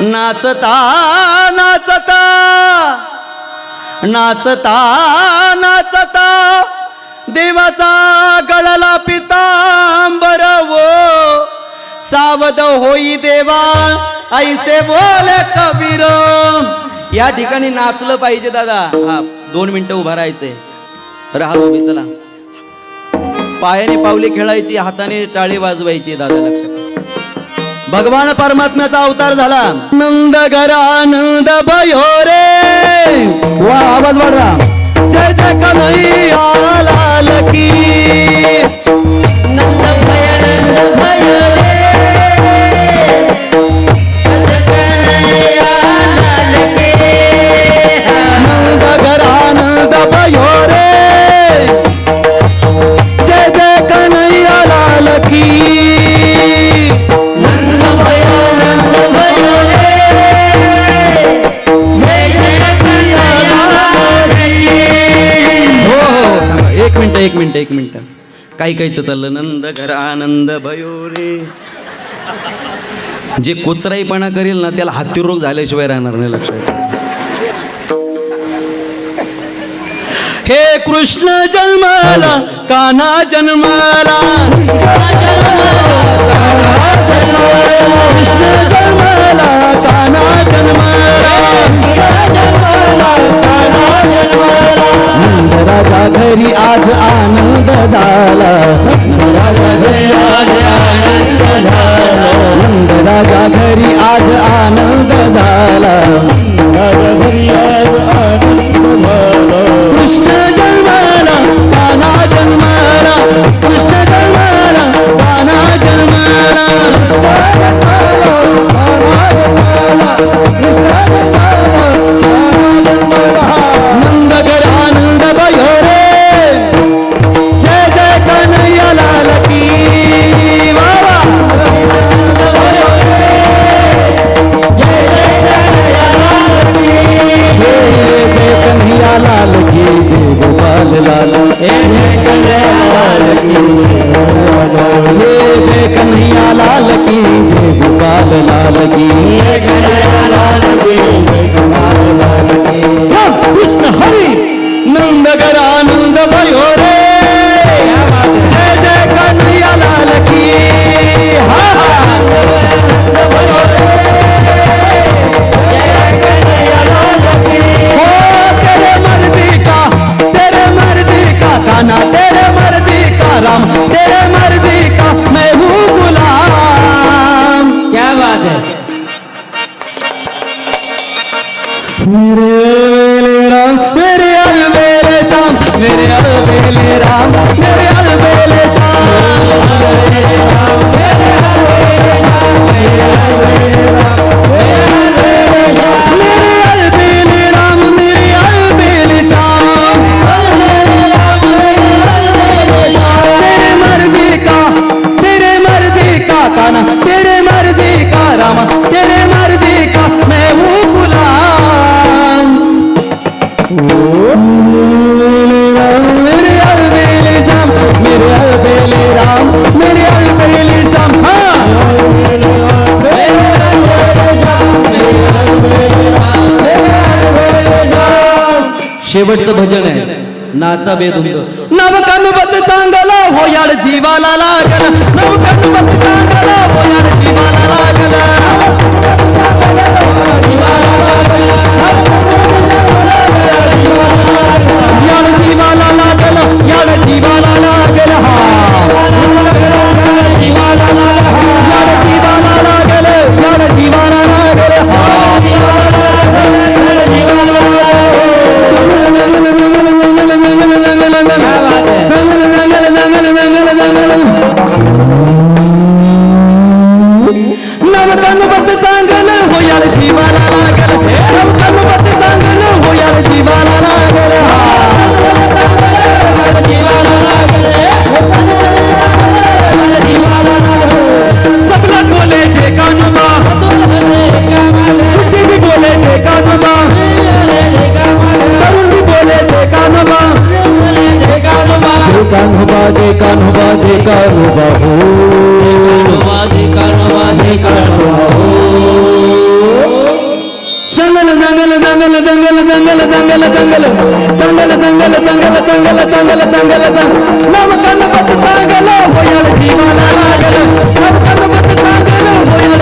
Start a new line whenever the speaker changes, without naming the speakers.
नाचता नाचता. नाचता नाचता देवाचा गळला पितांबर वो सावध होई देवा ऐसे बोल कबीर. या ठिकाणी नाचलं पाहिजे दादा. हा दोन मिनिटं उभा राहायचंय. राहा मी चला. पायाने पावले खेळायची हाताने टाळी वाजवायची दादा लक्षात भगवान परमात्म्याचा अवतार झाला. नंद घरानंद भयो रे वा आवाज वाढवा. जय जय कन्हैया. एक मिनटं एक मिनटं. काही काहीच चाललं. नंद घर आनंद भयो रे जे कोचराईपणा करेल ना त्याला हत्तीरोग झाल्याशिवाय राहणार नाही लक्षात. हे कृष्ण जन्माला कान्हा जन्माला. आनंद बोले लाल की जय गोपाल लाल की। जय कन्हैया लाल की जय गोपाल लाल की। कृष्ण हरि नंदगरा মেরে शेवटचं भजन आहे. नाचा बेधुंद. नवकनुबत चांगला हो याड जीवाला लागल. कान्होबा जय कान्होबा जय कान्होबा தங்கல தங்கல தங்கல தங்கல தங்கல தங்கல தங்கல தங்கல தங்கல தங்கல தங்கல தங்கல தங்கல நம்ம கண்ணை பார்த்து தாங்கல. போயால ஜீவனாகல நம்ம கண்ணை பார்த்து தாங்கல. போயால